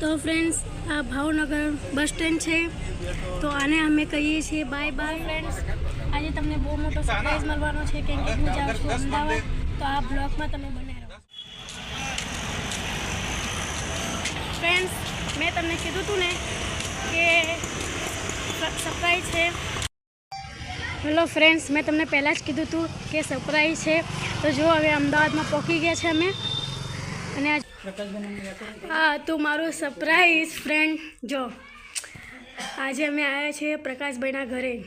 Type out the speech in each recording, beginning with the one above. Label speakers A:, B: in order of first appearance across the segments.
A: તો ફ્રેન્ડ્સ આ Bhavnagar bus stand છે. તો આને અમે કહીએ છીએ બાય બાય ફ્રેન્ડ્સ આજે તમને બહુ મોટો સરપ્રાઈઝ મળવાનો છે, કેમ કે હું જાઉં છું અમદાવાદ. તો આ બ્લોગમાં તમે બને રહો. ફ્રેન્ડ્સ મેં તમને કીધું હતું ને કે સરપ્રાઈઝ છે. હેલો ફ્રેન્ડ્સ મેં તમને પહેલાં જ કીધું હતું કે સરપ્રાઈઝ છે. તો જો હવે અમદાવાદમાં પહોંચી ગયા છે અમે. અને આજ હા, તો મારું સરપ્રાઈઝ ફ્રેન્ડ જો, આજે અમે આવ્યા છીએ પ્રકાશભાઈના ઘરે.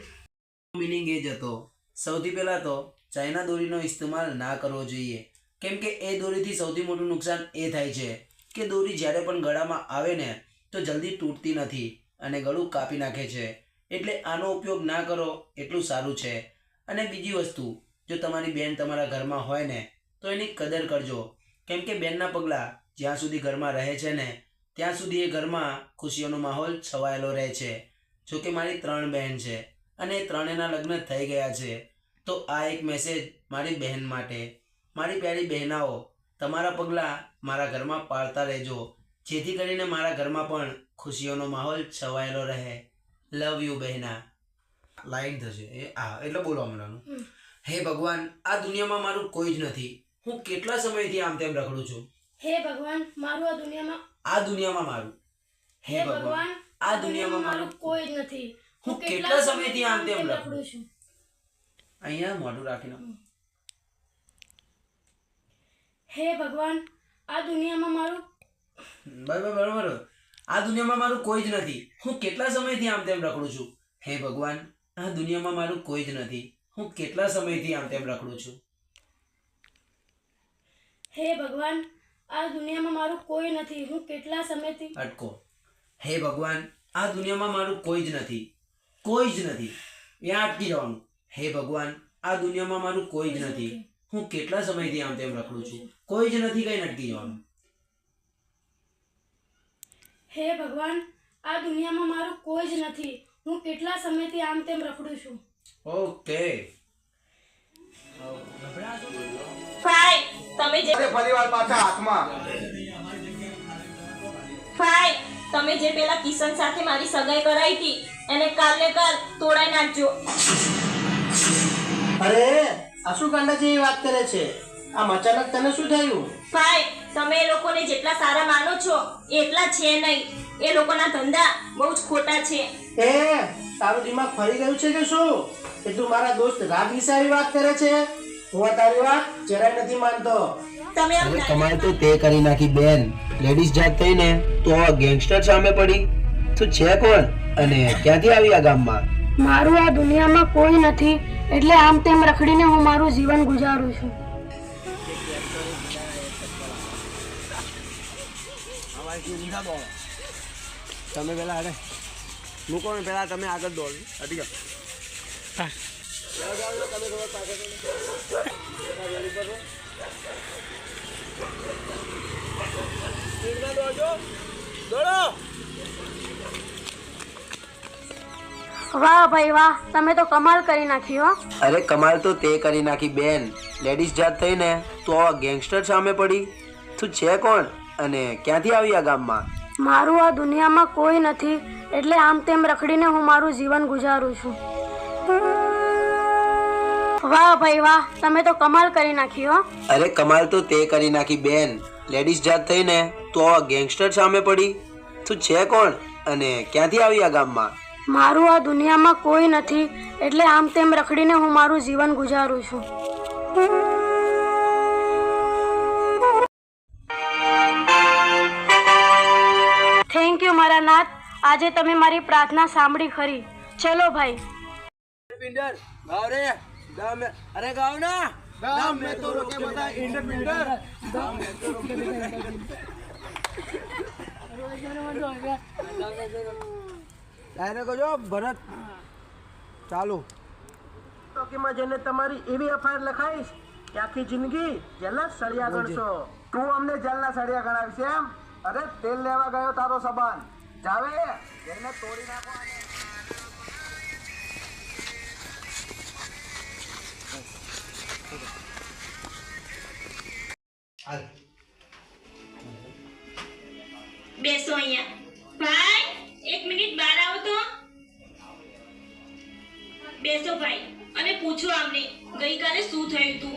B: મિનિંગ એ જ હતો. સૌથી પહેલાં તો ચાઇના દોરીનો ઇસ્તેમાલ ના કરવો જોઈએ. કેમ કે એ દોરીથી સૌથી મોટું નુકસાન એ થાય છે કે દોરી જ્યારે પણ ગળામાં આવે ને, તો જલ્દી તૂટતી નથી અને ગળું કાપી નાખે છે. એટલે આનો ઉપયોગ ના કરો એટલું સારું છે. અને બીજી વસ્તુ, જો તમારી બેન તમારા ઘરમાં હોય ને, તો એની કદર કરજો. કેમ કે બેનના પગલાં જ્યાં સુધી ઘરમાં રહે છે ને ત્યાં સુધી એ ઘરમાં ખુશીઓનો માહોલ છવાયેલો રહે છે. જો કે મારી ત્રણ બહેન છે અને ત્રણેયના લગ્ન થઈ ગયા છે. તો આ એક મેસેજ મારી બહેન માટે. મારી પ્યારી બહેનાઓ તમારા પગલાં મારા ઘરમાં પાળતા રહેજો. જેથી કરીને મારા ઘરમાં પણ ખુશીઓનો માહોલ છવાયેલો રહે. Love you બહેના. લાઈટ થશે. એ આ એટલે બોલવા મળવાનું હે ભગવાન આ દુનિયામાં મારું કોઈ જ નથી. હું કેટલા સમયથી આમ તેમ રખડું છું?
A: હે ભગવાન મારું આ દુનિયામાં
B: આ દુનિયામાં મારું.
A: હે ભગવાન
B: આ દુનિયામાં મારું.
A: કોઈ જ નથી.
B: હું કેટલા સમયથી આમ તેમ રખડું
A: રખડું છું?
B: અહીંયા મોઢું રાખીને.
A: હે ભગવાન આ દુનિયામાં મારું
B: બરાબર બરાબર. આ દુનિયામાં મારું કોઈ જ નથી. હું કેટલા સમયથી આમ તેમ રખડું છું? હે ભગવાન આ દુનિયામાં મારું કોઈ જ નથી. હું કેટલા સમયથી આમ તેમ રખડું છું?
A: હે ભગવાન આ દુનિયામાં મારું કોઈ નથી. હું કેટલા સમયથી
B: અટકો. હે ભગવાન આ દુનિયામાં મારું કોઈ જ નથી. કોઈ જ નથી. ત્યાં અટકી જવાનું. હે ભગવાન આ દુનિયામાં મારું કોઈ જ નથી. હું કેટલા સમયથી આમ તેમ રખડું છું? કોઈ જ નથી કઈ અટકી જવાનું.
A: હે ભગવાન આ દુનિયામાં મારું કોઈ જ નથી. હું કેટલા સમયથી આમ તેમ રખડું છું?
B: ઓકે.
C: તમે જે
D: ફરીવાર પાછા હાથમાં.
C: ફાય તમે જે પેલા કિશન સાથે મારી સગાઈ કરાઈ હતી એને કાલે કાલ તોડાઈ નાખજો.
E: અરે આ શું જેવી વાત કરે છે? આમ અચાનક તને શું થયું?
C: ફાય તમે એ લોકોને જેટલા સારા માનો છો એટલા છે નહીં. એ લોકોના ધંધા બહુ જ ખોટા છે.
E: એ તારું દિમાગ ફરી ગયું છે કે શું? કે તું મારા દોસ્ત રાગ વિશે વાત કરે છે? હું તારી વાત જરાય નથી માનતો.
C: તમે આમ
B: હવે તો તે કરી નાખી બેન. લેડીઝ જાત થઈને તો આ ગેંગસ્ટર સામે પડી. તું છે કોણ અને ક્યાંથી આવી આ ગામમાં?
A: મારું આ દુનિયામાં કોઈ નથી એટલે આમ તેમ રખડીને હું મારું જીવન ગુજારું છું.
D: તમે પેલા અરે મૂકો ને પેલા તમે આગળ દોડ જાઓ.
A: વાહ ભાઈ વાહ તમે તો કમાલ કરી નાખી હો.
B: અરે કમાલ તો તે કરી નાખી બેન. લેડીઝ જાત થઈને તો આ ગેંગસ્ટર સામે પડી. તું છે કોણ અને ક્યાંથી આવી આ ગામમાં?
A: મારું આ દુનિયામાં કોઈ નથી એટલે આમ તેમ રખડીને હું મારું જીવન ગુજારું છું. વાહ ભાઈ વાહ તમે તો કમાલ કરી નાખી હો.
B: અરે કમાલ તો તે કરી નાખી બેન. લેડીઝ જાત થઈને તો આ ગેંગસ્ટર સામે પડી. તું છે કોણ અને ક્યાંથી આવી આ ગામમાં?
A: મારું આ દુનિયામાં કોઈ નથી એટલે આમ તેમ રખડીને હું મારું જીવન ગુજારું છું. થેન્ક યુ મારા નાથ આજે તમે મારી પ્રાર્થના સાંભળી ખરી. ચલો ભાઈ.
D: પિંડર ગાવ રે. ગાવ મે અરે ગાવ ના. ગાવ મે તો રોકે બધા ઇન્ડર પિંડર એને કહો ભરત ચાલુ.
E: ચોકીમાં જઈને તમારી એવી એફઆઈઆર લખાઈશ કે આખી જિંદગી જેલના સળિયા ગણશો.
D: તું અમને જેલના સળિયા ગણાવીશ એમ? અરે તેલ લેવા ગયો તારો સબાન જાવે જઈને તોડી નાખો.
C: બેસો ભાઈ અને પૂછો આમને ગઈકાલે શું થયું હતું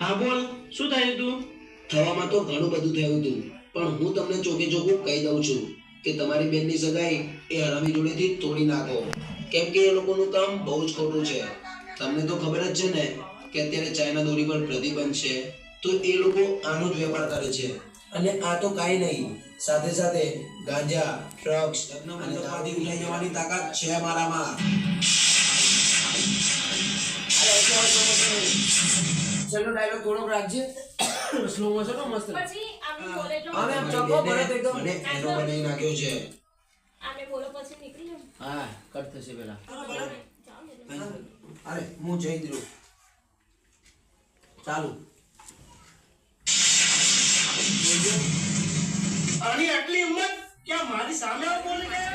E: હા બોલ શું થયું હતું
B: થવામાં તો ઘણું બધું થયું હતું પણ હું તમને ચોકે ચોખ્ખું કહી દઉં છું કે તમારી બેનની સગાઈ એ હરામી જોડેથી તોડી નાખો. કેમ કે એ લોકોનું કામ બહુ જ ખોટું છે. તમને તો ખબર જ છે ને કે અત્યારે ચાઇના દોરી પર પ્રતિબંધ છે. તો એ લોકો આનો જ વેપાર કરે છે. અને આ તો કાંઈ નહીં સાથે સાથે ગાંજા ડ્રગ્સ અને દારૂ લઈ જવાની તાકાત છે મારામાં.
F: ચલો ડાયલોગ થોડોક રાખજે સ્લો મોશન મસ્ત
C: પછી આમને બોલે
F: આમ ચોખ્ખો
B: મારી
F: ભરત એકદમ
B: મને એનો બનાવી નાખ્યો છે
C: આમને બોલો પછી નીકળી જાઓ
F: હા કટ થશે પેલા
B: અરે હું જઈ દઉં ચાલુ
E: આની આટલી હિંમત ક્યાં મારી સામે આવ બોલી ગયા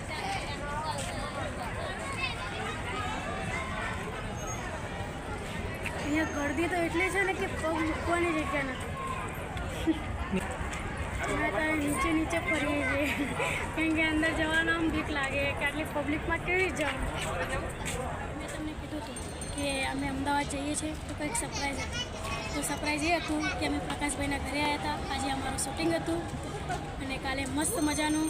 A: અહીંયા ગરદી તો એટલી છે ને કે પગ મૂકવાની જગ્યા નથી. નીચે નીચે ફરીએ છીએ. કેમ કે અંદર જવાનો આમ બીક લાગે કે આટલી પબ્લિકમાં કેવી જવાનું મેં તમને કીધું હતું કે અમે અમદાવાદ જઈએ છીએ તો કંઈક સરપ્રાઈઝ હતું. તો સરપ્રાઈઝ એ હતું કે અમે પ્રકાશભાઈના ઘરે આવ્યા હતા. આજે અમારું શૂટિંગ હતું. અને કાલે મસ્ત મજાનું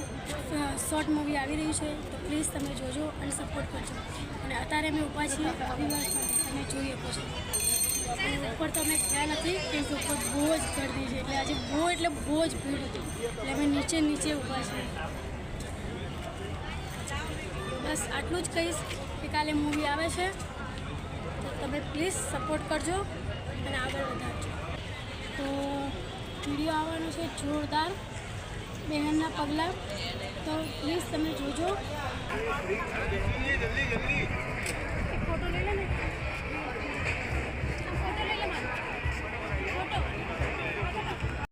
A: શોર્ટ મૂવી આવી રહ્યું છે. તો પ્લીઝ તમે જોજો અને સપોર્ટ કરજો. અને અત્યારે અમે ઊભા છીએ તમે જોઈ શકો છો ઉપર અમે ખ્યાલ નથી, કેમ કે ઉપર બહુ જ ગરદી છે. એટલે આજે બહુ, એટલે બહુ જ ભીડ હતી. એટલે અમે નીચે નીચે ઊભા છીએ. બસ આટલું જ કહીશ કે કાલે મૂવી આવે છે. તો તમે પ્લીઝ સપોર્ટ કરજો અને આગળ વધારજો. તો વીડિયો આવવાનો છે જોરદાર. બહેનના પગલાં. તો પ્લીઝ તમે જોજો. ફોટો લઈ લે ને. ફોટો લઈ લે